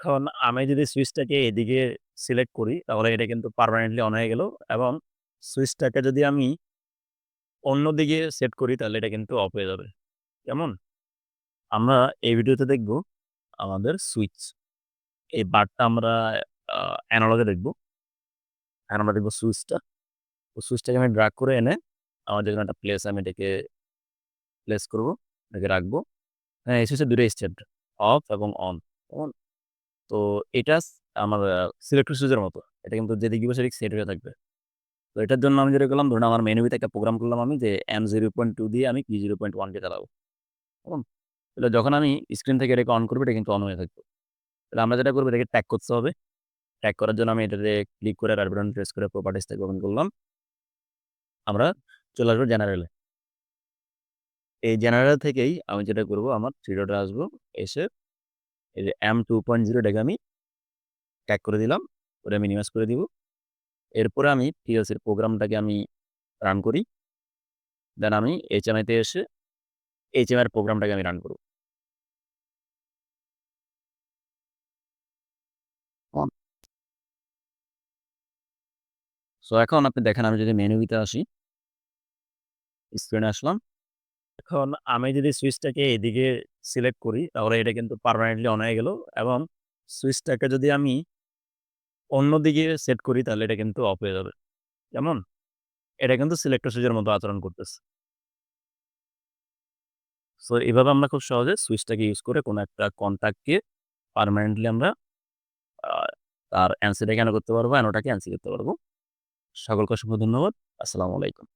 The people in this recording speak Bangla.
এখন আমি যদি সুইচটাকে এদিকে সিলেক্ট করি তাহলে এটা কিন্তু পার্মানেন্টলি অন হয়ে গেল এবং সুইচটাকে যদি আমি অন্যদিকে সেট করি তাহলে এটা কিন্তু অফ হয়ে যাবে। কেমন? আমরা এই ভিডিওতে দেখব আমাদের সুইচ। এই বারটা আমরা আ এনালগে দেখব। আমরা দেখব সুইচটা। তো সুইচটাকে আমি ড্রাগ করে এনে আমার যেকোনো একটা প্লেস আমি এটাকে প্লেস করব, এটাকে রাখব। হ্যাঁ, এই সুইচের ২ টা স্টেট অফ এবং অন। কেমন? তো এটা আমার সিলেক্টর সুইচের মতো। এটা কিন্তু যেদিকে দিবো সেদিক সেট হয়ে থাকবে। তো এটার জন্য আমি যেটা করলাম, ধরুন আমার মেনুতে একটা প্রোগ্রাম করলাম আমি যে M0.2 দিয়ে আমি P0.1 কে চালাবো। কেমন? তাহলে যখন আমি স্ক্রিন থেকে এটাকে অন করব, এটা কিন্তু অন হয়ে থাকবে। তাহলে আমরা যেটা করব, এটাকে ট্যাগ করতে হবে। ট্যাগ করার জন্য আমি এটাতে ক্লিক করে বাটন প্রেস করে প্রপার্টিজ থেকে ওপেন করলাম। আমরা চলে আসব জেনারেলে। এই জেনারেল থেকেই আমি যেটা করব, আমার 3 ডটে আসব। এসে এই যে M2.0 এটাকে আমি ট্যাগ করে দিলাম। ওটা মিনিমাইজ করে দিব। এরপরে আমি এর প্রোগ্রামটাকে আমি রান করি। দেন আমি HMI তে এসে এর প্রোগ্রামটাকে আমি রান করব। সো এখন আপনি দেখেন, আমি যদি মেনুতে আসি স্ক্রিনে আসলাম। এখন আমি যদি সুইচটাকে এদিকে সিলেক্ট করি তাহলে এটা কিন্তু পার্মানেন্টলি অন হয়ে গেল এবং সুইচটাকে যদি আমি অন্যদিকে সেট করি তাহলে এটা কিন্তু অফ হয়ে যাবে। কেমন? এটা কিন্তু সিলেক্টর সুইচের মতো আচরণ করতেছে। সো এভাবে আমরা খুব সহজে সুইচটাকে ইউজ করে কোনো একটা কনট্যাক্টকে পার্মানেন্টলি আমরা তার এনসি টাকে এনো করতে পারব, এনোটাকে এনসি করতে পারব। সকলকে অসংখ্য ধন্যবাদ। আসসালামু আলাইকুম।